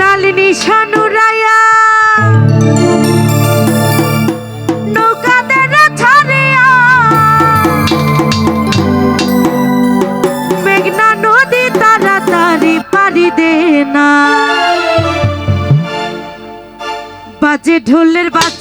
লালিনী সানুরায়া রায়া। ছাড়িয়া মেঘনা নদী তাড়াতাড়ি পারি দে না। বাজে ঢোলের বাজে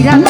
mirando.